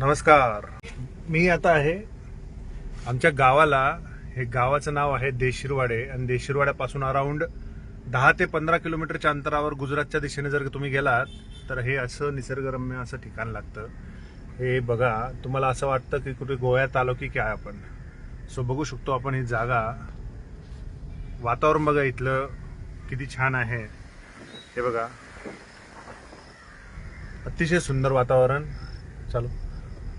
नमस्कार. मी आता आहे आमच्या गावाला हे गावाचं नाव आहे देशिरवाडे आणि देशिरवाड्यापासून अराऊंड दहा ते पंधरा किलोमीटरच्या अंतरावर गुजरातच्या दिशेने जर तुम्ही गेलात तर हे असं निसर्गरम्य असं ठिकाण लागतं. हे बघा तुम्हाला असं वाटतं की कुठे गोव्यात आलो की काय आपण. सो बघू शकतो आपण ही जागा. वातावरण बघा इथलं किती छान आहे. हे बघा. अतिशय सुंदर वातावरण. चालू.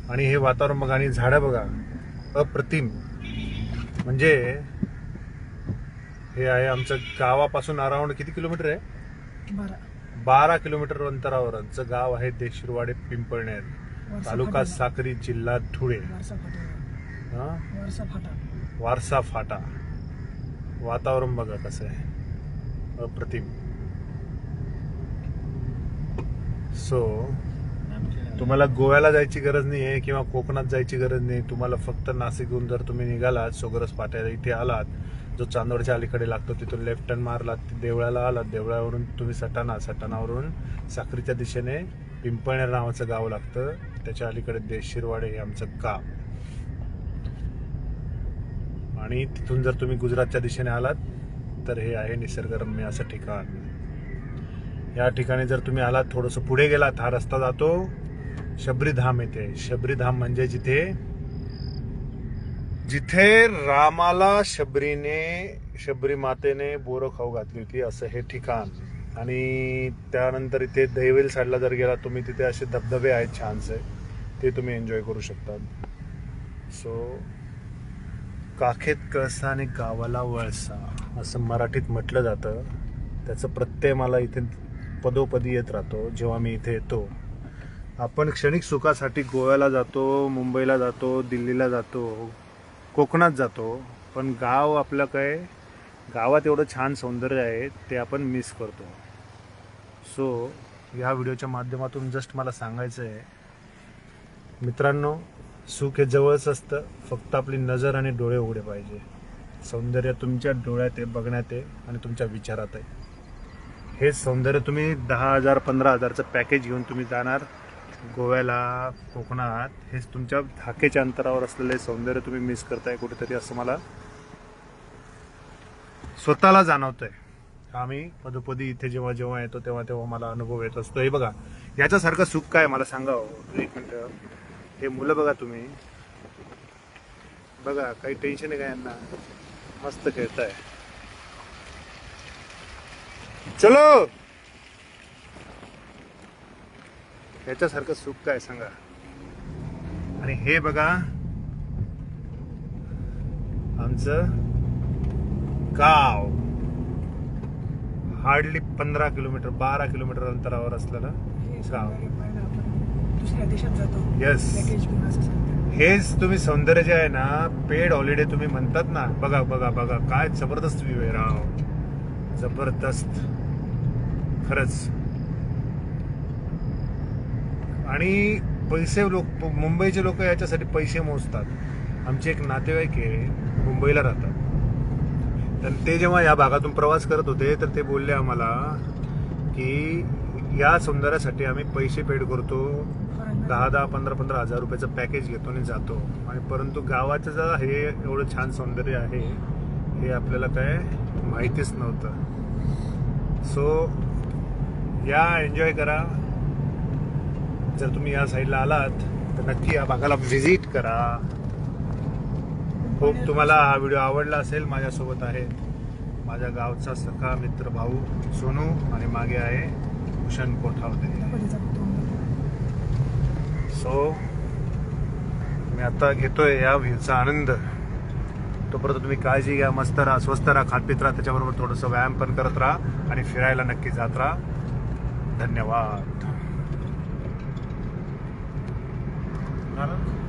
आणि हे वातावरण बघा आणि झाडं बघा अप्रतिम. म्हणजे हे आहे आमचं गावापासून अराउंड किती किलोमीटर आहे? बरं. किलोमीटर अंतरावर आमचं गाव आहे देशिरवाडे पिंपळनेर तालुका. साक्री जिल्हा धुळे. हा? वारसा फाटा. वातावरण बघा कसं आहे. अप्रतिम. सो तुम्हाला गोव्याला जायची गरज नाही आहे किंवा कोकणात जायची गरज नाही. तुम्हाला फक्त नाशिकहून जर तुम्ही निघालात सोगरस पाट्याला इथे आलात जो चांदवडच्या अलीकडे लागतो तिथून लेफ्ट टर्न मारलात देवळाला आलात. देवळावरून तुम्ही सटाणा सटाणावरून साखरीच्या दिशेने पिंपळनेर नावाचं गाव लागतं. त्याच्या अलीकडे देशिरवाडे हे आमचं गाव. आणि तिथून जर तुम्ही गुजरातच्या दिशेने आलात तर हे आहे निसर्गरम्य असं ठिकाण. या ठिकाणी जर तुम्ही आलात थोडंसं पुढे गेलात हा रस्ता जातो. शबरीधाम येथे शबरीधाम म्हणजे जिथे जिथे रामाला शबरीने शबरी मातेने बोरं खाऊ घातली होती असं हे ठिकाण. आणि त्यानंतर इथे दैवेल साईडला जर गेला तुम्ही तिथे असे धबधबे आहेत छानसे. ते तुम्ही एन्जॉय करू शकतात. सो काखेत कळसा आणि गावाला वळसा असं मराठीत म्हटलं जातं. त्याचं प्रत्यय मला इथे पदोपदी येत राहतो जेव्हा मी इथे येतो. आपण क्षणिक सुखासाठी गोव्याला जातो मुंबईला जातो दिल्लीला जातो कोकणात जातो पण गाव आपलं काय गावात एवढं छान सौंदर्य आहे ते आपण मिस करतो. सो ह्या व्हिडिओच्या माध्यमातून जस्ट मला सांगायचं आहे मित्रांनो सुख हे जवळच असतं फक्त आपली नजर आणि डोळे उघडे पाहिजे. सौंदर्य तुमच्या डोळ्यात आहे बघण्यात आहे आणि तुमच्या विचारात आहे. हे सौंदर्य तुम्ही दहा हजार पंधरा हजारचं पॅकेज घेऊन तुम्ही जाणार गोव्याला कोकणात हेच तुमच्या धाकेच्या अंतरावर असलेले सौंदर्य तुम्ही मिस करताय कुठेतरी असं मला स्वतःला जाणवतंय. आम्ही पदोपदी इथे जेव्हा जेव्हा येतो तेव्हा तेव्हा मला अनुभव येत असतो. हे बघा याच्यासारखं सुख काय मला सांगा हो, एक मिनिट. हे मुलं बघा तुम्ही. बघा काही टेन्शन आहे का यांना? मस्त खेळताय. चलो! याच्यासारखं सुख काय सांगा? आणि हे बघा आमचं गाव. हार्डली पंधरा किलोमीटर बारा किलोमीटर अंतरावर असलेलं गाव. सांगतात. हेच तुम्ही सौंदर्य जे आहे ना पेड हॉलिडे तुम्ही म्हणतात ना बघा बघा बघा काय जबरदस्त व्ह्यू आहे राव. जबरदस्त. खरंच. आणि पैसे लोक मुंबईचे लोक याच्यासाठी पैसे मोजतात. आमचे एक नातेवाईक आहे मुंबईला राहतात. तर ते जेव्हा या भागातून प्रवास करत होते तर ते बोलले आम्हाला की या सौंदर्यासाठी आम्ही पैसे पेड करतो. दहा दहा पंधरा पंधरा हजार रुपयाचं पॅकेज घेतो आणि जातो. आणि परंतु गावाचं जर हे एवढं छान सौंदर्य आहे हे आपल्याला काय माहितीच नव्हतं. सो या एन्जॉय करा. जर तुम्ही या साईडला आलात तर नक्की या भागाला व्हिजिट करा. खूप तुम्हाला हा व्हिडिओ आवडला असेल माझ्यासोबत आहे माझ्या गावचा सखा मित्र भाऊ सोनू आणि मागे आहे भूषण कोठावते. सो मी आता घेतोय या व्ह्यूचा आनंद. तोपर्यंत तुम्ही काळजी घ्या मस्त राहा स्वस्त राहा खातपीत राहा त्याच्याबरोबर थोडंसं व्यायाम पण करत राहा आणि फिरायला नक्की जात राहा. धन्यवाद. Parando.